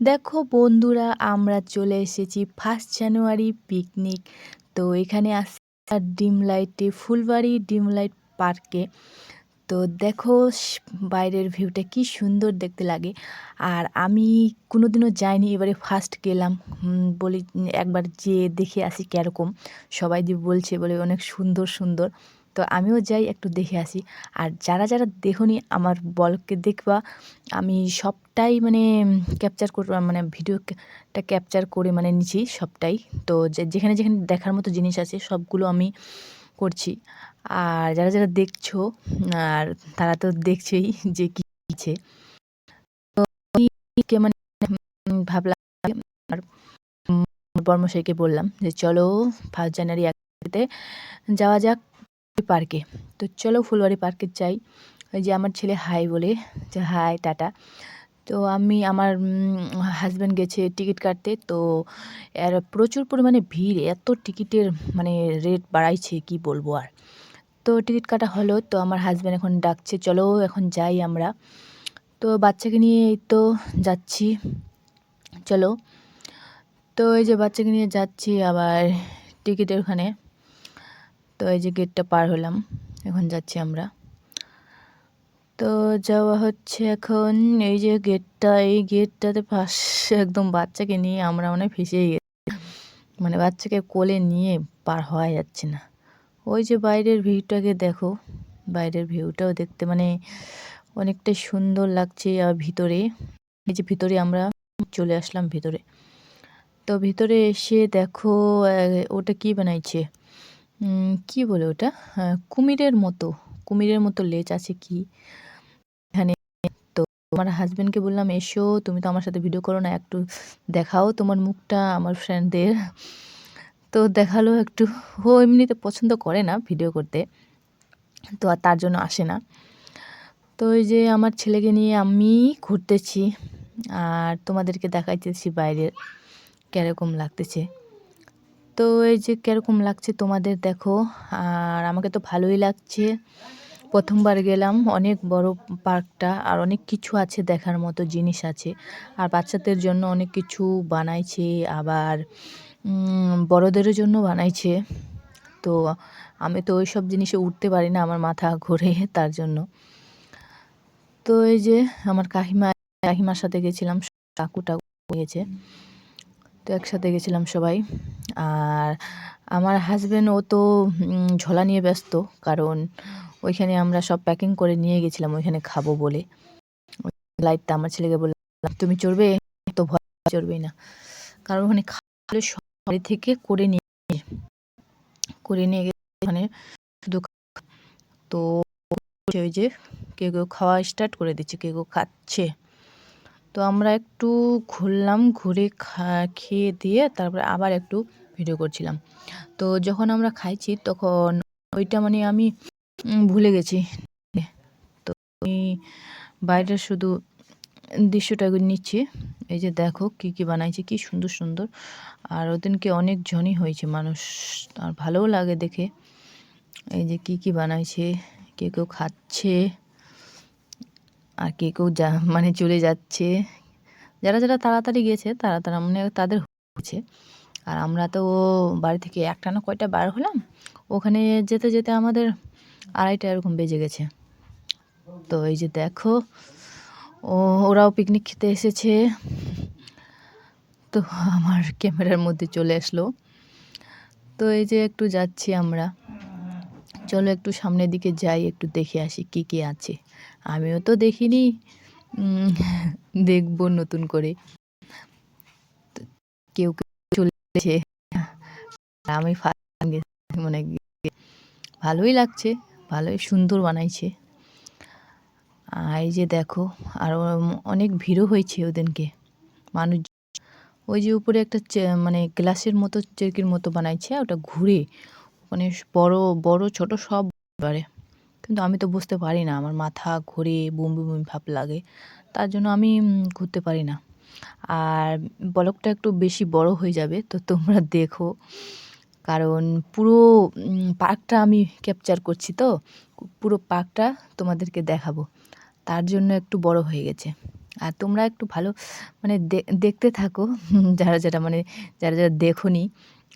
দেখো বন্ধুরা, আমরা চলে এসেছি ফার্স্ট জানুয়ারি পিকনিক তো এখানে আসছি ডিম লাইটে, ফুলবাড়ি ডিম লাইট পার্কে। তো দেখো বাইরের ভিউটা কি সুন্দর দেখতে লাগে। আর আমি কোনোদিনও যাইনি, এবারে ফার্স্ট গেলাম। বলি একবার যে দেখে আসি কীরকম। সবাই যে বলছে বলে অনেক সুন্দর সুন্দর। তো আমিও যাই একটু দেখে আসি। আর যারা যারা দেখোনি আমার বলকে দেখবা, আমি সবটাই মানে ক্যাপচার করব মানে ভিডিওটা ক্যাপচার করে মানে নিচ্ছি সবটাই। তো যেখানে যেখানে দেখার মতো জিনিস আছে সবগুলো আমি করছি। আর যারা যারা দেখছ, আর তারা তো দেখছেই যে কি আছে তো মানে ভাবলাম, আর বর্মশাইকে বললাম যে, চলো ফার্স্ট জানুয়ারি একসাথে যাওয়া যাক। পার্কে। তো চলো ফুলবাড়ি পার্কে যাই। ওই যে আমার ছেলে হাই বলে, যে হাই, টাটা। তো আমি আমার হাজব্যান্ড গেছে টিকিট কাটতে। তো এর প্রচুর পরিমাণে ভিড়, এত টিকিটের মানে রেট বাড়াইছে, কি বলব আর। তো টিকিট কাটা হলো, তো আমার হাজব্যান্ড এখন ডাকছে, চলো এখন যাই আমরা। তো বাচ্চাকে নিয়ে তো যাচ্ছি, চলো। তো এই যে বাচ্চাকে নিয়ে যাচ্ছি, আবার টিকিটের ওখানে। তো এই যে গেটটা পার হলাম, এখন যাচ্ছি আমরা। তো যাওয়া হচ্ছে এখন এই যে গেটটা, এই গেটটাতে পাশে একদম বাচ্চাকে নিয়ে আমরা মানে ফেসেই গেছি। মানে বাচ্চাকে কোলে নিয়ে পার হওয়া যাচ্ছে না। ওই যে বাইরের ভিউটাকে দেখো, বাইরের ভিউটাও দেখতে মানে অনেকটাই সুন্দর লাগছে, আর ভিতরে, এই যে ভিতরে আমরা চলে আসলাম ভিতরে। তো ভিতরে এসে দেখো ওটা কি বানাইছে? কি বলে ওটা? কুমিরের মতো। কুমিরের মতো লেজ আছে কি? এখানে তো আমার হাজব্যান্ডকে বললাম, এসো, তুমি তো আমার সাথে ভিডিও করো না, একটু দেখাও তোমার মুখটা, আমার ফ্রেন্ডদের তো দেখাল একটু। ও এমনিতে পছন্দ করে না ভিডিও করতে, তো আর তার জন্য আসে না। তো ওই যে আমার ছেলেকে নিয়ে আমি ঘুরতেছি, আর তোমাদেরকে দেখাইতেছি বাইরের কীরকম লাগতেছে। তো এই যে কীরকম লাগছে তোমাদের দেখো, আর আমাকে তো ভালোই লাগছে। প্রথমবার গেলাম, অনেক বড় পার্কটা, আর অনেক কিছু আছে দেখার মতো জিনিস আছে। আর বাচ্চাদের জন্য অনেক কিছু বানাইছে, আবার বড়দের জন্য বানাইছে। তো আমি তো ওই সব জিনিসে উঠতে পারি না আমার মাথা ঘোরে তার জন্য। তো এই যে আমার কাকিমা, কাকিমার সাথে গেছিলাম কাকু টাকু গেছে তো একসাথে গেছিলাম সবাই। আর আমার হাজব্যান্ড ও তো ঝোলা নিয়ে ব্যস্ত, কারণ ওইখানে আমরা সব প্যাকিং করে নিয়ে গেছিলাম, ওইখানে খাব বলে। লাইটটা আমার ছেলেকে বললাম, তুমি চড়বে? তো ভয় চড়বেই না। কারণ ওখানে খাওয়ালে সব বাড়ি থেকে করে নিয়ে করে নিয়ে গেছে ওখানে শুধু তো, ওই যে কেউ কেউ খাওয়া স্টার্ট করে দিচ্ছে, কেউ কেউ খাচ্ছে। তো আমরা একটু ঘুরলাম, ঘুরে খেয়ে দিয়ে তারপরে আবার একটু ভিডিও করছিলাম। তো যখন আমরা খাইছি তখন ওইটা মানে আমি ভুলে গেছি। তো আমি বাইরে শুধু দৃশ্যটা নিচ্ছি। এই যে দেখো কি কি বানাইছে, কি সুন্দর সুন্দর। আর ওদিনকে অনেক জনই হয়েছে মানুষ, আর ভালোও লাগে দেখে। এই যে কি কি বানাইছে, কে, কেউ খাচ্ছে। আর কে কেউ যা মানে চলে যাচ্ছে। যারা যারা তাড়াতাড়ি গেছে তারা তারা মানে তাদের হয়েছে। আর আমরা তো বাড়ি থেকে একটা না কয়টা বার হলাম, ওখানে যেতে যেতে আমাদের আড়াইটা এরকম বেজে গেছে। তো এই যে দেখো, ও, ওরাও পিকনিক খেতে এসেছে। তো আমার ক্যামেরার মধ্যে চলে আসলো। তো এই যে একটু যাচ্ছি আমরা। চলো একটু সামনের দিকে যাই, একটু দেখে আসি কি কি আছে। আমিও তো দেখিনি। দেখব নতুন করে। কেউ কেউ চলেছে। আমি মানে ভালোই লাগছে, ভালোই সুন্দর বানাইছে। আর এই যে দেখো, আর অনেক ভিড়ও হয়েছে ওদেরকে। মানুষ ওই যে উপরে একটা মানে গ্লাসের মতো, চেরকির মতো বানাইছে, ওটা ঘুরে। মানে বড় বড়, ছোট সব পারে কিন্তু আমি তো বুঝতে পারি না। আমার মাথা ঘুরে বমি বমি ভাব লাগে। তার জন্য আমি ঘুরতে পারি না। আর ব্লগটা একটু বেশি বড় হয়ে যাবে, তো তোমরা দেখো। কারণ পুরো পার্কটা আমি ক্যাপচার করছি তো। পুরো পার্কটা তোমাদেরকে দেখাবো। তার জন্য একটু বড় হয়ে গেছে। আর তোমরা একটু ভালো মানে দেখতে থাকো। যারা যারা মানে যারা যারা দেখোনি,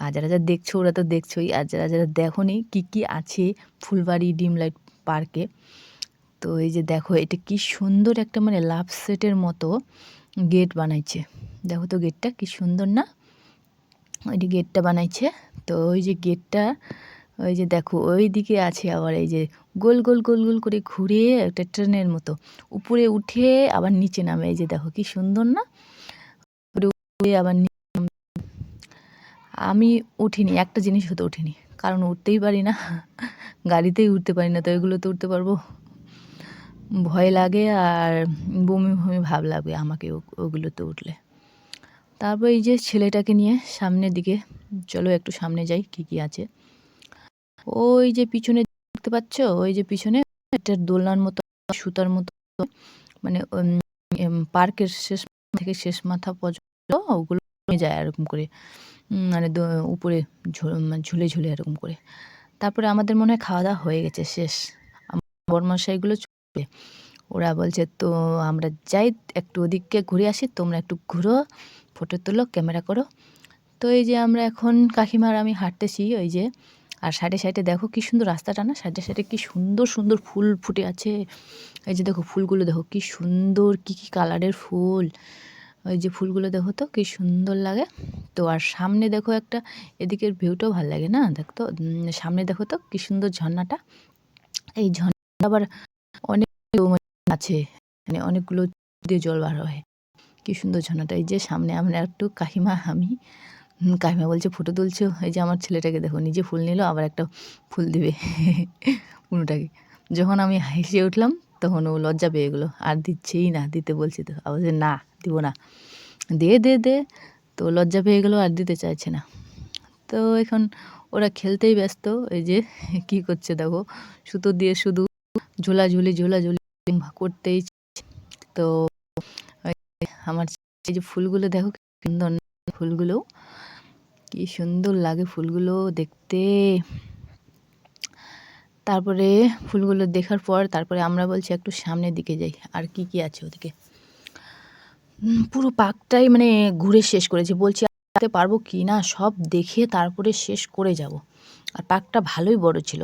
আর যারা যারা দেখছ, ওরা তো দেখছোই। আর যারা যারা দেখোনি, কী কী আছে? ফুলবাড়ি ডিম লাইট পার্কে। তো এই যে দেখো, এটা কি সুন্দর একটা মানে লাভ সেটের মতো গেট বানাইছে। দেখো তো গেটটা কি সুন্দর না? ওই যে গেটটা বানাইছে। তো ওই যে গেটটা, ওই যে দেখো, ওই দিকে আছে আবার এই যে গোল গোল গোল গোল করে ঘুরে একটা ট্রেনের মতো। উপরে উঠে আবার নিচে নামে। এই যে দেখো কি সুন্দর না? উঠে আবার আমি উঠিনি, একটা জিনিস হতে উঠিনি। কারণ উঠতেই পারি না, গাড়িতেই উঠতে পারি না, তো এগুলোতে উঠতে পারব। ভয় লাগে আর বমি বমি ভাব লাগবে আমাকে ওগুলোতে উঠলে। তারপর এই যে ছেলেটাকে নিয়ে সামনের দিকে, চলো একটু সামনে যাই, কি কি আছে। ওই যে পিছনে দেখতে পাচ্ছ? ওই যে পিছনে একটা দোলনার মতো, সুতার মতো মানে পার্কের শেষ থেকে শেষ মাথা পর্যন্ত ওগুলো যায় এরকম করে। মানে উপরে মানে ঝুলে ঝুলে এরকম করে। তারপরে আমাদের মনে হয় খাওয়া দাওয়া হয়ে গেছে, শেষ। বরমশাইগুলো চলবে ওরা বলছে, তো আমরা যাই, একটু ওদিককে ঘুরে আসি, তোমরা একটু ঘুরো, ফটো তোলো, ক্যামেরা করো। তো এই যে আমরা এখন কাকিমার আমি হাঁটতেছি, ওই যে, আর সাইডে সাইডে দেখো কি সুন্দর রাস্তাটা না, সাইডে সাইডে কি সুন্দর সুন্দর ফুল ফুটে আছে। এই যে দেখো ফুলগুলো, দেখো কি সুন্দর, কি কি কালারের ফুল। ওই যে ফুলগুলো দেখো তো, কি সুন্দর লাগে। তো আর সামনে দেখো একটা, এদিকের ভিউটাও ভালো লাগে না? দেখো তো সামনে দেখো তো, কি সুন্দর ঝর্ণাটা। এই ঝর্ণা আবার অনেক আছে মানে অনেকগুলো দিয়ে জল বার হয়। কি সুন্দর ঝর্ণাটা, এই যে সামনে আমরা একটু কাকিমা, আমি কাকিমা বলছে, ফটো তুলছো? এই যে আমার ছেলেটাকে দেখো, নিজে ফুল নিল, আবার একটা ফুল দিবে কোনোটাকে যখন আমি হেসে উঠলাম তখন ও লজ্জা পেয়ে গেলো, আর দিচ্ছেই না, দিতে বলছি তো। আবার না, দিব না। দে দে দে। তো লজ্জা পেয়ে গেলো আর দিতে চাইছে না। তো এখন ওরা খেলতেই ব্যস্ত, এই যে কি করছে দেখো, সুতো দিয়ে শুধু ঝোলাঝুলি ঝোলাঝুলি করতেই তো আমার এই যে ফুলগুলো দেখো সুন্দর ফুলগুলো, কি সুন্দর লাগে ফুলগুলো দেখতে। তারপরে ফুলগুলো দেখার পর তারপরে আমরা বলছি একটু সামনের দিকে যাই, আর কি কি আছে ওদিকে? পুরো পার্কটাই মানে ঘুরে শেষ করেছি। বলছি আসতে পারব কি না? সব দেখে তারপরে শেষ করে যাব। আর পার্কটা ভালোই বড় ছিল।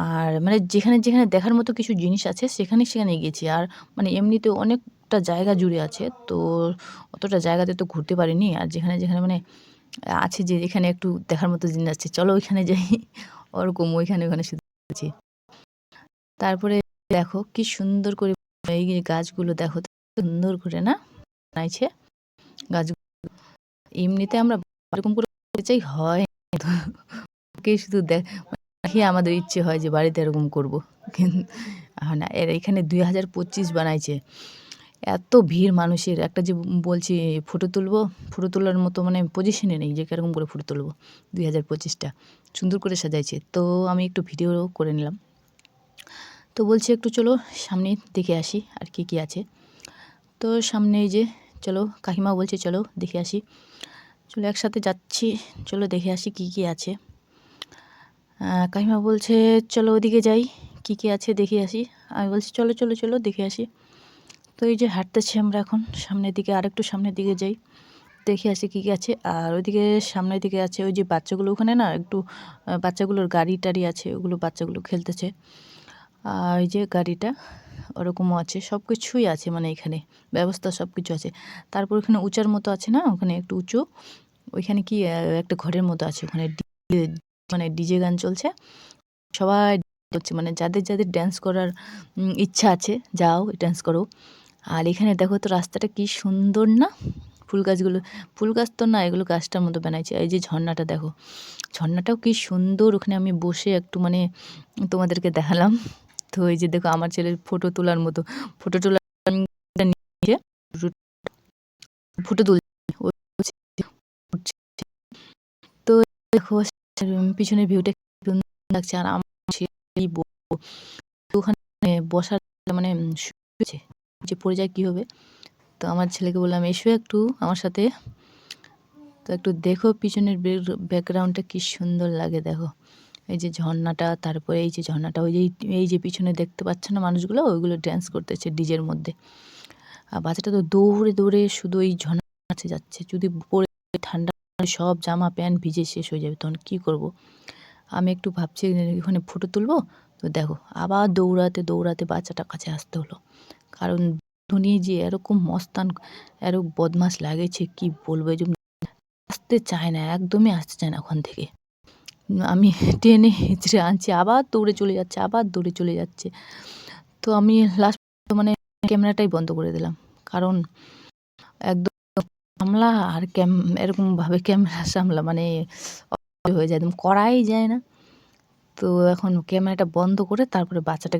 আর মানে যেখানে যেখানে দেখার মতো কিছু জিনিস আছে, সেখানে সেখানে গিয়েছি। আর মানে এমনিতে অনেকটা জায়গা জুড়ে আছে, তো অতটা জায়গাতে তো ঘুরতে পারিনি। আর যেখানে যেখানে মানে আছে যে এখানে একটু দেখার মতো জিনিস আছে, চলো ওইখানে যাই। ওরকম ওইখানে ওখানে শুধু তারপরে দেখো কি সুন্দর করে এই গাছগুলো দেখো, সুন্দর করে না বানাইছে গাছগুলো। এমনিতে আমরা এরকম করে চাই, হয় কে শুধু দেখ আমাদের ইচ্ছে হয় যে বাড়িতে এরকম করব। কিন্তু না, এর এখানে দুই হাজার পঁচিশ বানাইছে। এত ভিড় মানুষের। একটা যে বলছি, ফটো তুলবো, ফটো তোলার মতো মানে পজিশনে নেই যে কীরকম করে ফটো তুলবো, দুই হাজার পঁচিশটা। সুন্দর করে সাজাইছে। তো আমি একটু ভিডিও করে নিলাম। তো বলছি একটু চলো সামনে দেখে আসি আর কি কি আছে। তো সামনে এই যে, চলো কাকিমা বলছে চলো দেখে আসি। চলো একসাথে যাচ্ছি, চলো দেখে আসি কি কি আছে। কাকিমা বলছে চলো ওদিকে যাই, কি কি আছে দেখে আসি। আমি বলছি চলো চলো চলো দেখে আসি। তো এই যে হাঁটতেছি আমরা এখন, সামনের দিকে, আরেকটু সামনের দিকে যাই, দেখে আসি কী কী আছে। আর ওইদিকে সামনের দিকে আছে ওই যে বাচ্চাগুলো, ওখানে না একটু বাচ্চাগুলোর গাড়ি টাড়ি আছে, ওগুলো বাচ্চাগুলো খেলতেছে। আর ওই যে গাড়িটা, ওরকমও আছে সব কিছুই আছে মানে এখানে, ব্যবস্থা সব কিছু আছে। তারপর ওখানে উঁচার মতো আছে না, ওখানে একটু উঁচু, ওইখানে কি একটা ঘরের মতো আছে, ওখানে মানে ডিজে গান চলছে। সবাই হচ্ছে মানে যাদের যাদের ড্যান্স করার ইচ্ছা আছে, যাও ড্যান্স করো। আর এখানে দেখো তো রাস্তাটা কি সুন্দর না? ফুল গাছগুলো, ফুল গাছ তো না, এগুলো গাছটার মতো বানাইছে। এই যে ঝর্ণাটা দেখো, ঝর্ণাটাও কি সুন্দর। ওখানে আমি বসে একটু মানে তোমাদেরকে দেখালাম। তো এই যে দেখো আমার ছেলের ফটো তোলার মতো ফটো তোলার নিয়ে ফটো তুল তো দেখো, পিছনের ভিউটা লাগছে। আর আমার ওখানে বসার মানে যে পড়ে যায় কী হবে। তো আমার ছেলেকে বললাম, এসো একটু আমার সাথে। তো একটু দেখো পিছনের ব্যাকগ্রাউন্ডটা কি সুন্দর লাগে দেখো। এই যে ঝর্ণাটা, তারপরে এই যে ঝর্ণাটা, ওই যে এই যে পিছনে দেখতে পাচ্ছ না মানুষগুলো? ওইগুলো ড্যান্স করতেছে ডিজের মধ্যে। আর বাচ্চাটা তো দৌড়ে দৌড়ে শুধু ওই ঝর্ণার কাছে যাচ্ছে। যদি পড়ে ঠান্ডা সব জামা, প্যান্ট ভিজে শেষ হয়ে যাবে। তখন কী করব? আমি একটু ভাবছি ওখানে ফটো তুলবো। তো দেখো, আবার দৌড়াতে দৌড়াতে বাচ্চাটার কাছে আসতে হলো। কারণ ধনী যে এরকম মস্তান, এরকম বদমাস লাগেছে, কি বলব এই আসতে চায় না, একদমই আসতে চায় না ওখান থেকে। আমি টেনে হিঁচড়ে আনছি, আবার দৌড়ে চলে যাচ্ছে, আবার দৌড়ে চলে যাচ্ছে। তো আমি লাস্ট মানে ক্যামেরাটাই বন্ধ করে দিলাম। কারণ একদম সামলা আর ক্যাম এরকমভাবে ক্যামেরা সামলা মানে হয়ে যায়, একদম করাই যায় না। তো এখন ক্যামেরাটা বন্ধ করে তারপরে বাচ্চাটাকে